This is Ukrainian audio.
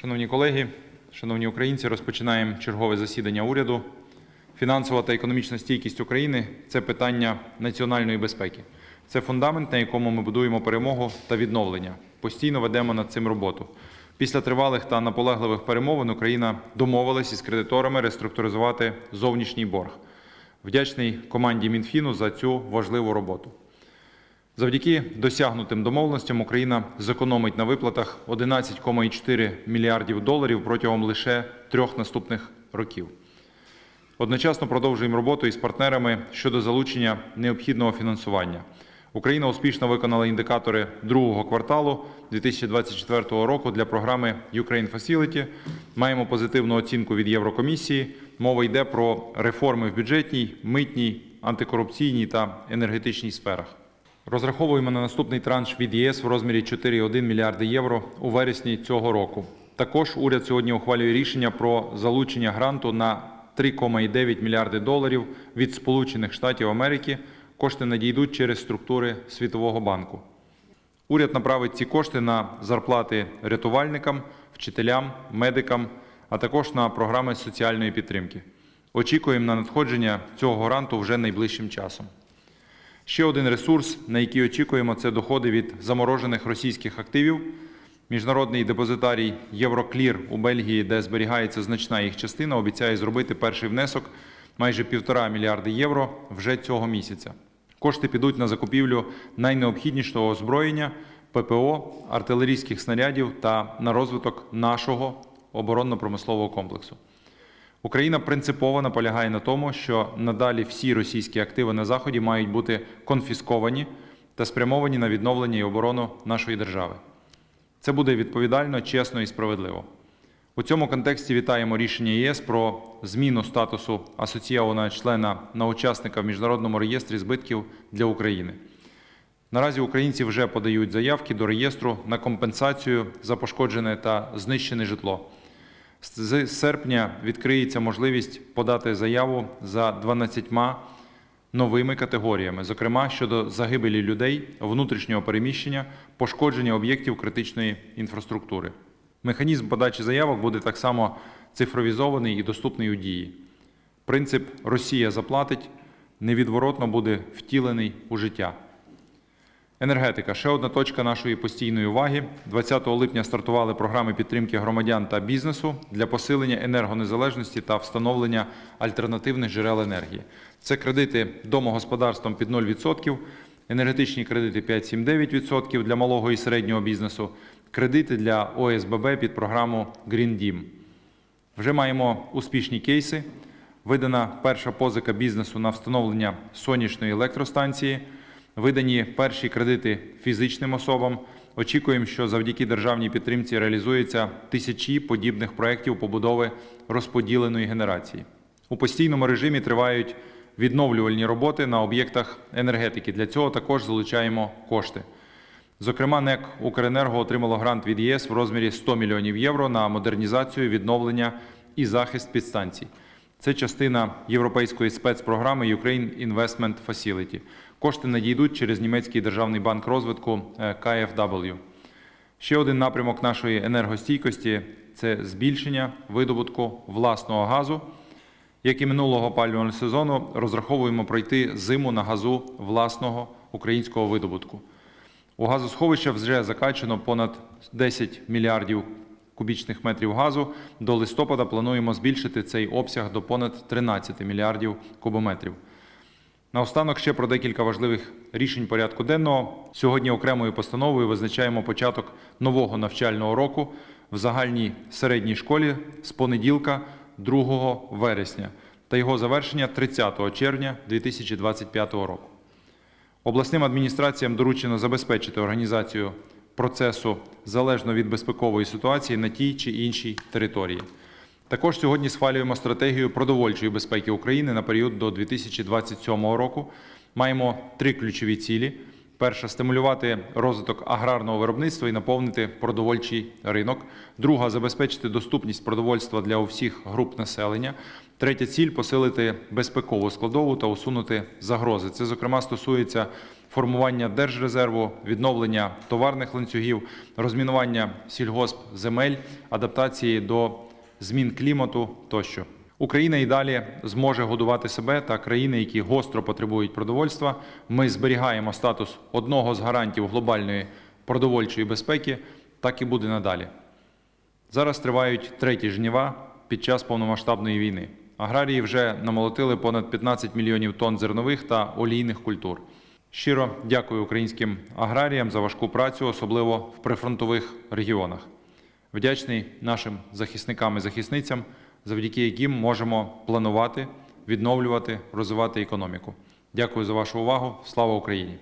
Шановні колеги, шановні українці, розпочинаємо чергове засідання уряду. Фінансова та економічна стійкість України це питання національної безпеки. Це фундамент, на якому ми будуємо перемогу та відновлення. Постійно ведемо над цим роботу. Після тривалих та наполегливих перемовин Україна домовилась із кредиторами реструктуризувати зовнішній борг. Вдячний команді Мінфіну за цю важливу роботу. Завдяки досягнутим домовленостям Україна зекономить на виплатах 11,4 мільярдів доларів протягом лише трьох наступних років. Одночасно продовжуємо роботу із партнерами щодо залучення необхідного фінансування. Україна успішно виконала індикатори другого кварталу 2024 року для програми Ukraine Facility. Маємо позитивну оцінку від Єврокомісії. Мова йде про реформи в бюджетній, митній, антикорупційній та енергетичній сферах. Розраховуємо на наступний транш від ЄС в розмірі 4,1 мільярди євро у вересні цього року. Також уряд сьогодні ухвалює рішення про залучення гранту на 3,9 мільярди доларів від Сполучених Штатів Америки. Кошти надійдуть через структури Світового банку. Уряд направить ці кошти на зарплати рятувальникам, вчителям, медикам, а також на програми соціальної підтримки. Очікуємо на надходження цього гранту вже найближчим часом. Ще один ресурс, на який очікуємо, це доходи від заморожених російських активів. Міжнародний депозитарій Євроклір у Бельгії, де зберігається значна їх частина, обіцяє зробити перший внесок майже півтора мільярди євро вже цього місяця. Кошти підуть на закупівлю найнеобхіднішого озброєння, ППО, артилерійських снарядів та на розвиток нашого оборонно-промислового комплексу. Україна принципово наполягає на тому, що надалі всі російські активи на заході мають бути конфісковані та спрямовані на відновлення і оборону нашої держави. Це буде відповідально, чесно і справедливо. У цьому контексті вітаємо рішення ЄС про зміну статусу асоційованого члена на учасника в міжнародному реєстрі збитків для України. Наразі українці вже подають заявки до реєстру на компенсацію за пошкоджене та знищене житло. З серпня відкриється можливість подати заяву за 12 новими категоріями, зокрема щодо загибелі людей, внутрішнього переміщення, пошкодження об'єктів критичної інфраструктури. Механізм подачі заявок буде так само цифровізований і доступний у дії. Принцип Росія заплатить невідворотно буде втілений у життя. Енергетика ще одна точка нашої постійної уваги. 20 липня стартували програми підтримки громадян та бізнесу для посилення енергонезалежності та встановлення альтернативних джерел енергії. Це кредити домогосподарствам під 0%, енергетичні кредити 5,79% для малого і середнього бізнесу, кредити для ОСББ під програму Green Dім. Вже маємо успішні кейси. Видана перша позика бізнесу на встановлення сонячної електростанції. Видані перші кредити фізичним особам. Очікуємо, що завдяки державній підтримці реалізуються тисячі подібних проєктів побудови розподіленої генерації. У постійному режимі тривають відновлювальні роботи на об'єктах енергетики. Для цього також залучаємо кошти. Зокрема, НЕК Укренерго отримало грант від ЄС в розмірі 100 мільйонів євро на модернізацію, відновлення і захист підстанцій. Це частина європейської спецпрограми Ukraine Investment Facility. Кошти надійдуть через німецький державний банк розвитку е, KfW. Ще один напрямок нашої енергостійкості це збільшення видобутку власного газу. Як і минулого опалювального сезону, розраховуємо пройти зиму на газу власного українського видобутку. У газосховища вже закачано понад 10 мільярдів кубічних метрів газу. До листопада плануємо збільшити цей обсяг до понад 13 мільярдів кубометрів. Наостанок ще про декілька важливих рішень порядку денного. Сьогодні окремою постановою визначаємо початок нового навчального року в загальній середній школі з понеділка 2 вересня та його завершення 30 червня 2025 року. Обласним адміністраціям доручено забезпечити організацію процесу залежно від безпекової ситуації на тій чи іншій території. Також сьогодні схвалюємо стратегію продовольчої безпеки України на період до 2027 року. Маємо три ключові цілі: перша стимулювати розвиток аграрного виробництва і наповнити продовольчий ринок. Друга забезпечити доступність продовольства для усіх груп населення. Третя ціль посилити безпекову складову та усунути загрози. Це, зокрема, стосується формування держрезерву, відновлення товарних ланцюгів, розмінування сільгоспземель, адаптації до змін клімату тощо. Україна і далі зможе годувати себе та країни, які гостро потребують продовольства. Ми зберігаємо статус одного з гарантів глобальної продовольчої безпеки, так і буде надалі. Зараз тривають треті жніва під час повномасштабної війни. Аграрії вже намолотили понад 15 мільйонів тонн зернових та олійних культур. Щиро дякую українським аграріям за важку працю, особливо в прифронтових регіонах. Вдячний нашим захисникам і захисницям, завдяки яким можемо планувати, відновлювати, розвивати економіку. Дякую за вашу увагу. Слава Україні!